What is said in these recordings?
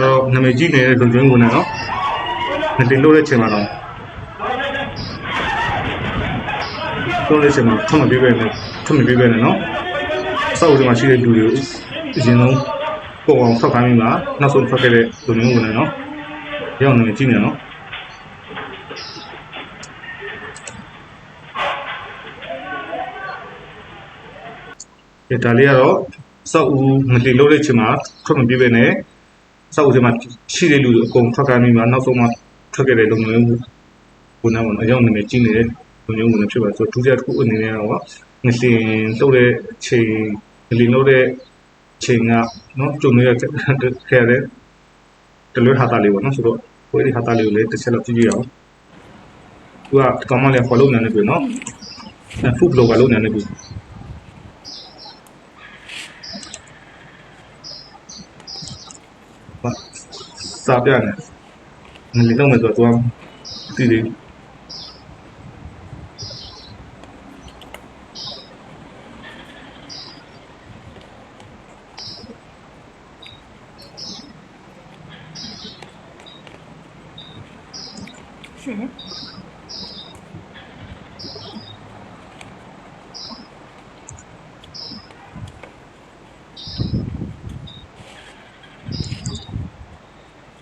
တော့နာမည်ကြီးနေတဲ့လုံကျွင်းဝင်နေနော်ငတင်လို့တဲ့ချိန်မှာတော့တော့တဲ့ချိန်မှာထုံးမပေးပဲနဲ့ထုံးမပေးပဲနဲ့နော်အဆောက်အဦမှာရှိတဲ့လူတွေကိုအရင်ဆုံးပုံအောင်ထောက်ခိုင်းပြီးမှနောက်ဆုံးထွက်ခဲ့တဲ့လုံကျွင်းဝင်နေနော်ရောက်နေကြည့်နေနော်ဒီဒါလေးကတော့စောက်ဦးမတည်လို့တဲ့ချိန်မှာထွက်မပြေးပဲနဲ့ စောက်ဦးချိန်မှာရှိတဲ့လူတွေအကုန်ထွက်ကန်ပြီးမှနောက်ဆုံးမှထွက်ခဲ့တဲ့လုံငုံဝန်ထမ်းဝန်အရောက်နေနေကြီးနေတဲ့လုံငုံဝန်ထမ်းဖြစ်ပါဆိုဒုတိယတစ်ခုအနေနဲ့တော့ငစင်လှုပ်တဲ့ချိန်ငလင်လှုပ်တဲ့ချိန်ကနော်ကြုံရတဲ့ခဲတဲ့တလွဲဟာတာလေးပေါ့နော်ဆိုတော့ကိုယ်ဒီဟာတာလေးကိုလည်းတစ်ချက်လောက်ကြည့်ကြည့်အောင်သူကကောင်းမလေးဖော်လို့နေနေပြီနော်ဖုဘလောကလို့နေနေပြီ စာပြနေငလီတော့မယ်ဆိုတော့သူကတည်တယ်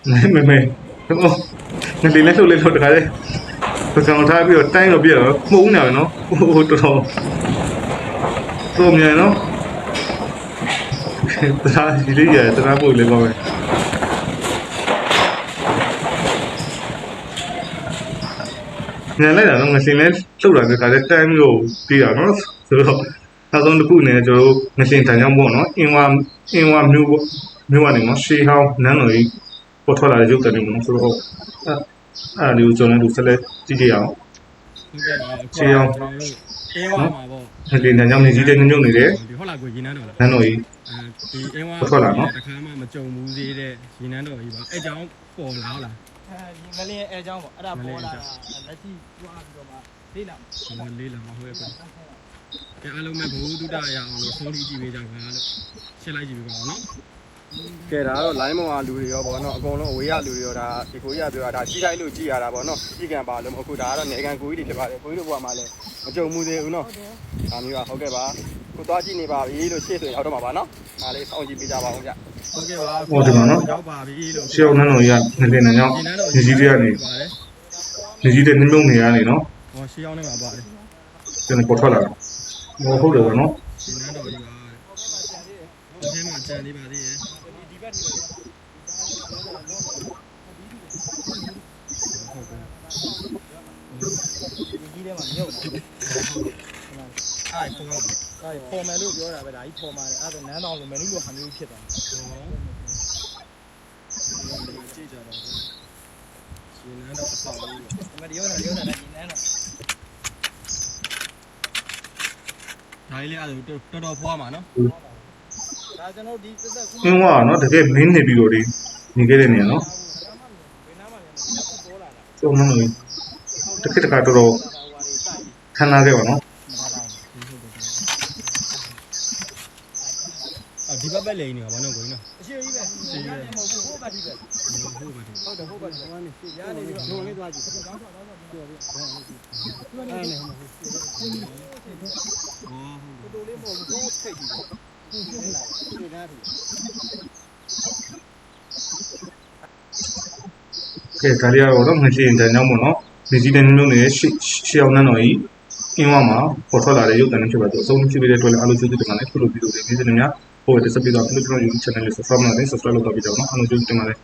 မဲမဲမဲဟိုငလီလက်လှုပ်လက်လှုပ်တခါလေပကံထားပြီးတော့တိုင်းတော့ပြည့်တော့မှုံးနေတယ်နော်ဟိုတော်တော်သုံးမြန်နော်ဒါဒီလေးရတနာပို့လေးပါမယ်ညလိုက်တာတော့ငစင်လဲလှုပ်တာတခါလေတိုင်းပြီးတော့ပြီးတာနော်ဆိုတော့နောက်ဆုံးတစ်ခုအနေနဲ့ကျွန်တော်တို့ငစင်တန်ကြောင်းပေါ့နော်အင်ဝါအင်ဝါမျိုးပေါ့မျိုးကနေနော်ရှေးဟောင်းနန်းတော်ကြီး ပေါ်ထွက်လာတဲ့ရုပ်တံတွေမလို့ဆိုတော့အဲအဲ့ဒါလေးကိုကျွန်တော်တို့ဆက်လက်ကြည့်ကြရအောင်ဟုတ်ကဲ့ပါအခုခြေအောင်ကျွန်တော်တို့အင်းဝါမှာပေါ့ဒီလေးနဲ့ညောင်နေကြီးတဲ့ညွန့်ညွန့်နေတဲ့ဒီဟုတ်လားကိုရင်းနှန်းတော်လားနန်းတော်ကြီးအဲဒီအင်းဝါထွက်လာနော်တခါမှမကြုံဘူးသေးတဲ့ရင်းနှန်းတော်ကြီးပါအဲကြောင့်ပေါ်လာဟုတ်လားအဲဒီငလင်းအဲအကြောင်းပေါ့အဲ့ဒါပေါ်လာတာလက်ရှိကြွားပြီးတော့မှလေးလာကျွန်တော်လေးလာမှာဟုတ်ရဲ့ပဲအဲအားလုံးပဲဘဝတုဒ္ဒရအောင်လို့ဆုံးဖြတ်ကြည့်ပေးကြပါလို့ရှင်းလိုက်ကြည့်ပေးပါဦးနော် ကဲဒါကတော့ line ပေါ်ကလူတွေရောဗောနော်အကုန်လုံးအဝေးရလူတွေရောဒါဒီကိုကြီးကပြောတာဒါကြီးတိုင်းလို့ကြည်ရတာဗောနော်ကြီးကံပါလို့မဟုတ်ဘူးဒါကတော့နေကံကိုကြီးတွေဖြစ်ပါတယ်ကိုကြီးတို့ဘုရားမှာလည်းမကြုံမှုသေးဘူးနော်ဒါမျိုးကဟုတ်ကဲ့ပါကိုသွားကြည့်နေပါပြီလို့ရှေ့ဆိုရင်ရောက်တော့မှာပါနော်ဒါလေးစောင့်ကြည့်ပေးကြပါဦးဗျဟုတ်ကဲ့ပါဟောဒီမှာနော်ရောက်ပါပြီလို့ရှေးအောင်နန်းတော်ကြီးကငလင်းနဲ့ညောင်ရင်းနှန်းတော်နေကြီးတွေကနေပါတယ်နေကြီးတဲ့ညွန့်ညွန့်နေရနေနော်ဟောရှေးအောင်နေမှာပါတယ်ကျွန်တော်ပေါ်ထွက်လာတာဟောဟုတ်တယ်ဗောနော်ရင်းနှန်းတော်ကြီးပါ ဒီထဲမှာကြံနေပါသေးရဲ့ဒီဘက်ဒီဘက်ဒီကြီးထဲမှာမြုပ်နေတယ်အားပေါ်လာဒါပေါ်မယ်လို့ပြောတာပဲဒါကြီးပေါ်မှာအဲ့ဒါနန်းတော်လိုမယ်လို့ဟာမျိုးဖြစ်သွားတယ်ကြည့်ကြတော့ရှင်နန်းတော့အဆောင်လေးပေါ့ဒီမှာဒီရောတာဒီရောတာလည်းဒီနန်းတော်ဒါလေးအဲ့ဒါတော်တော်ဖွားမှာနော် ဒါကျွန်တော်ဒီသက်သက်ခုအင်းဝါနော်တကယ်မင်းနေပြီးတော့ဒီနေခဲ့တဲ့နေရနော်ဘယ်နားမှာလဲပေါ်လာတာစုံနန်းတော်ကြီးတခက်တခါတော်တော်ဟိုဟာတွေတိုက်ပြီးခန်းနာခဲ့ပါနော်အော်ဒီဘက်ပဲလိန်နေတာဘာလို့ကိုင်းနော်အရှိကြီးပဲရှိကြီးပဲမဟုတ်ဘူးဟိုဘက်ဒီဘက်ဟုတ်ပါဘူးဟုတ်တယ်ဟိုဘက်ဒီဘက်ရနေပြီးတော့လေးသွားကြည့်ကောင်းဆောင်ကောင်းဆောင်ပြောပြီးတော့လေးကြည့်အဲ့နဲ့ဟိုမှာအော်တိုလေးမဟုတ်ဘူးကိုထိတ်ကြည့်တယ်ဒီနားဒီနားဒီ ကဲဒါလေးကတော့တော့ငလင်းတန်ကြောင်းပေါ့နော်နေကြီးတဲ့ညွန့်ညွန့်နေတဲ့ရှေးရှေးအောင်နန်းတော်ကြီးအင်းဝါမှာပေါ်ထွက်လာတဲ့ရုပ်တံတွေဖြစ်ပါတော့အဆုံးဖြစ်ပြီးတဲ့အတွက်လည်းအားလုံးကျေးဇူးတင်ပါတယ်ခုလိုဗီဒီယိုတွေနေ့စဉ်နဲ့များဟိုတက်ဆက်ပြီးတော့ကျွန်တော် YouTube channel လေး subscribe လုပ်နေ subscribe လုပ်တော့ပြီးတော့နော်အားလုံးကျေးဇူးတင်ပါတယ်